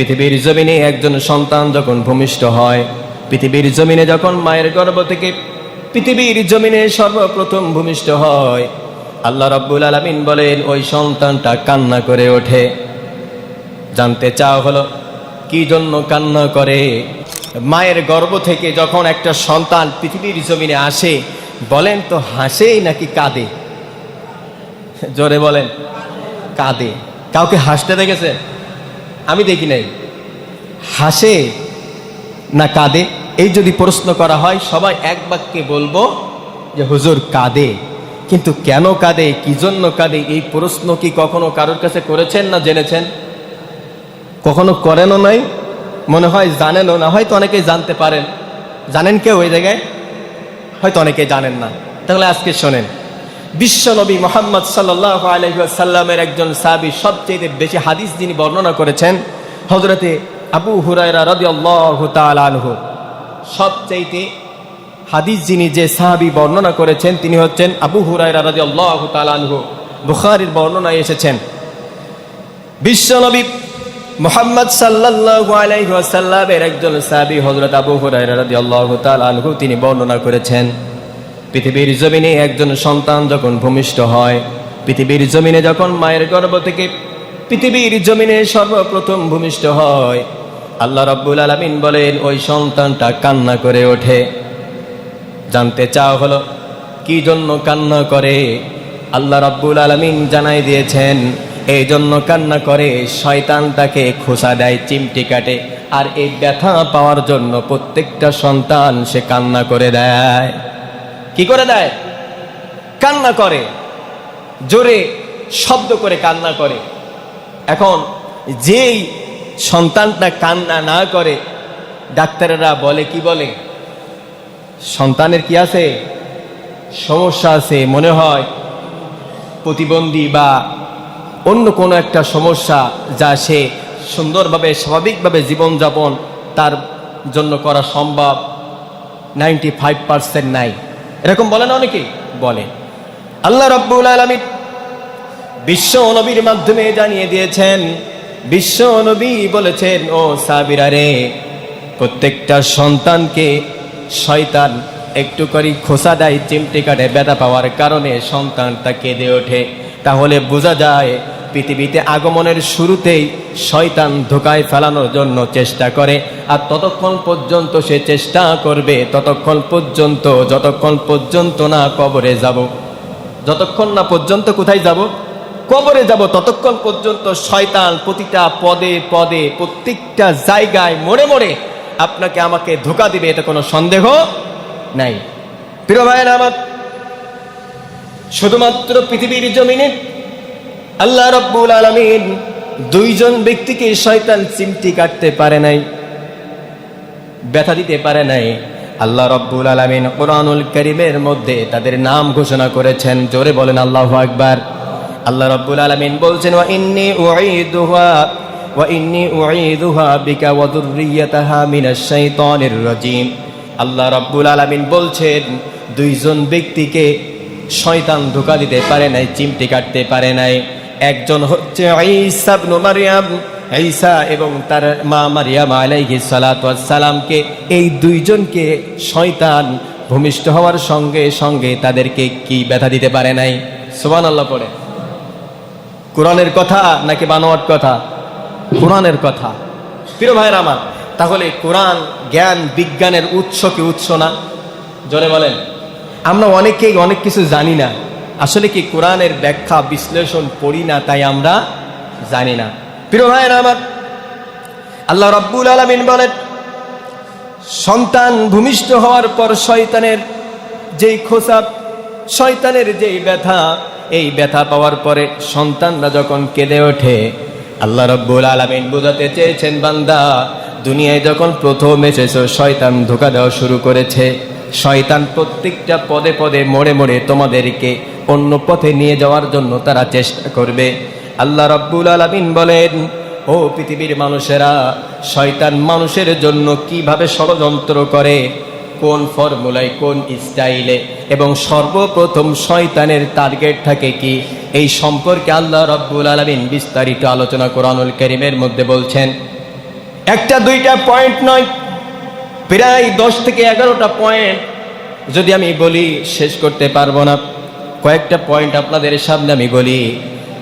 পৃথিবীর জমিনে একজন সন্তান যখন ভূমিষ্ঠ হয়, পৃথিবীর জমিনে যখন মায়ের গর্ভ থেকে পৃথিবীর জমিনে সর্বপ্রথম ভূমিষ্ঠ হয়, আল্লাহ রব্বুল আলমিন বলেন, ওই সন্তানটা কান্না করে ওঠে। জানতে চাওয়া হলো, কি জন্য কান্না করে? মায়ের গর্ভ থেকে যখন একটা সন্তান পৃথিবীর জমিনে আসে, বলেন তো হাসেই নাকি কাঁদে? জোরে বলেন, কাঁদে। কাউকে হাসতে দেখেছে? আমি দেখি নাই। হাসে না কাঁদে? এই যদি প্রশ্ন করা হয়, সবাই এক বাক্যে বলব যে, হুজুর, কাঁদে। কিন্তু কেন কাঁদে? কি জন্য কাঁদে? এই প্রশ্ন কি কখনো কারোর কাছে করেছেন না জেনেছেন? কখনো করেনও নাই? মনে হয় জানেনও না। হয়তো অনেকেই জানতে পারেন। জানেন কেউ ওই জায়গায়? হয়তো অনেকেই জানেন না। তাহলে আজকে শোনেন। বিশ্বনবী মোহাম্মদ সাল্লাহ আলহিসাল্লামের একজন সাবি সবচেয়ে বেশি হাদিস যিনি বর্ণনা করেছেন হজরতে আবু হুরায়রা রদি আল্লাহ তালহু সবচাইতে হাদিস যিনি যে সাহাবি বর্ণনা করেছেন, তিনি হচ্ছেন আবু হুরায়রা রদি আল্লাহ তালহু বুখারির বর্ণনায় এসেছেন, বিশ্বনবী মোহাম্মদ সাল্লাল্লাহু আলাইহি ওয়াসাল্লামের একজন সাহাবী হজরত আবু হুরায়রা রাদিয়াল্লাহু তাআলা আনহু তিনি বর্ণনা করেছেন। পৃথিবীর জমিনে একজন সন্তান যখন ভূমিষ্ঠ হয়, পৃথিবীর জমিনে যখন মায়ের গর্ভ থেকে পৃথিবীর জমিনে সর্বপ্রথম ভূমিষ্ঠ হয়, আল্লাহ রাব্বুল আলামিন বলেন, ওই সন্তানটা কান্না করে ওঠে। জানতে চাও হলো, কি জন্য কান্না করে? আল্লাহ রাব্বুল আলামিন জানাই দিয়েছেন, এই জন্য কান্না করে শয়তান তাকে খোসা দেয়, চিমটি কাটে, আর এই ব্যথা পাওয়ার জন্য প্রত্যেকটা সন্তান সে কান্না করে দেয়। কি করে দেয়? কান্না করে। জোরে শব্দ করে কান্না করে। এখন যেই সন্তানটা কান্না না করে, ডাক্তারেরা বলে কি বলে? সন্তানের কি আছে? সমস্যা আছে মনে হয়। প্রতিবন্ধী বা অন্য কোনো একটা সমস্যা যা সে সুন্দরভাবে, স্বাভাবিকভাবে জীবনযাপন তার জন্য করা সম্ভব। নাইনটি ফাইভ পার্সেন্ট নাই। এরকম বলে না অনেকে বলে। আল্লাহ রব্বুল আলমী বিশ্ব নবীর মাধ্যমে জানিয়ে দিয়েছেন, বিশ্ব নবী বলেছেন, ও সাবিরা রে, প্রত্যেকটা সন্তানকে শয়তান একটু করে খোসা দেয়, চিমটি কাটে, ব্যথা পাওয়ার কারণে সন্তানটা কেঁদে ওঠে। তাহলে বোঝা যায় পৃথিবীতে আগমনের শুরুতেই শয়তান ধোকায় ফেলানোর জন্য চেষ্টা করে, আর ততক্ষণ পর্যন্ত সে চেষ্টা করবে, ততক্ষণ পর্যন্ত, যতক্ষণ পর্যন্ত না কবরে যাব। যতক্ষণ না পর্যন্ত কোথায় যাব? কবরে যাব, ততক্ষণ পর্যন্ত শয়তান প্রতিটা পদে পদে, প্রত্যেকটা জায়গায় মোড়ে মোড়ে আপনাকে আমাকে ধোকা দিবে এটা কোনো সন্দেহ নাই। প্রিয় ভাইয়ের আমার, শুধুমাত্র পৃথিবীর জমিনে আল্লাহ রব্বুল আলমিন দুইজন ব্যক্তিকে শয়তান চিমটি কাটতে পারে নাই, ব্যথা দিতে পারে নাই। আল্লাহ রব্বুল আলমিন কোরআনুল করিমের মধ্যে তাদের নাম ঘোষণা করেছেন। জোরে বলেন আল্লাহ আকবার। আল্লাহ রব্বুল আলমিন বলছেন ইন্নি উঈদুহা, ওয়া ইন্নি উঈদুহা বিকা ওয়া যুররিয়াতাহা মিনাশ শাইতানির রাজীম। আল্লাহ রব্বুল আলমিন বলছেন, দুইজন ব্যক্তিকে শয়তান ধোকা দিতে পারে নাই, চিমটি কাটতে পারে নাই। একজন হচ্ছে মারইয়াম ঈসা এবং তার মা মারিয়াম আলাইহিস সালাতু ওয়াস সালামকে এই দুইজনকে শয়তান ভূমিষ্ঠ হওয়ার সঙ্গে সঙ্গে তাদেরকে কি ব্যথা দিতে পারে নাই? সুবহানাল্লাহ পড়ে। কোরআনের কথা নাকি বানোয়াট কথা? কোরআনের কথা। প্রিয় ভাইয়ের আমার, তাহলে কোরআন জ্ঞান বিজ্ঞানের উৎস কি উৎস না? জোরে বলেন। আমরা অনেকেই অনেক কিছু জানি না। আসলে কি কোরআনের ব্যাখ্যা, বিশ্লেষণ পড়ি না তাই আমরা জানি না। প্রিয় ভাইয়ের আমার, আল্লাহ রব্বুল আলমিন বলেন, সন্তান ভূমিষ্ঠ হওয়ার পর শয়তানের যেই খোসাপ শয়তানের যেই ব্যথা, এই ব্যথা পাওয়ার পরে সন্তানরা যখন কেঁদে ওঠে, আল্লাহ রব্বুল আলমিন বোঝাতে চেয়েছেন, বান্দা, দুনিয়ায় যখন প্রথম এসেছ, শয়তান ধোকা দেওয়া শুরু করেছে। শয়তান প্রত্যেকটা পদে পদে মোড়ে মোড়ে তোমাদেরকে অন্য পথে নিয়ে যাওয়ার জন্য তারা চেষ্টা করবে। আল্লাহ রব্বুল আলমিন বলেন, ও পৃথিবীর মানুষেরা, শয়তান মানুষের জন্য কীভাবে ষড়যন্ত্র করে? কোন ফর্মুলায়, কোন স্টাইলে? এবং সর্বপ্রথম শয়তানের টার্গেট থাকে কি? এই সম্পর্কে আল্লাহ রব্বুল আলমিন বিস্তারিত আলোচনা কোরআনুল করিমের মধ্যে বলছেন, একটা দুইটা পয়েন্ট নয়, প্রায় দশ থেকে এগারোটা পয়েন্ট যদি আমি বলি, শেষ করতে পারব না। কয়েকটা পয়েন্ট আপনাদের সামনে আমি বলি।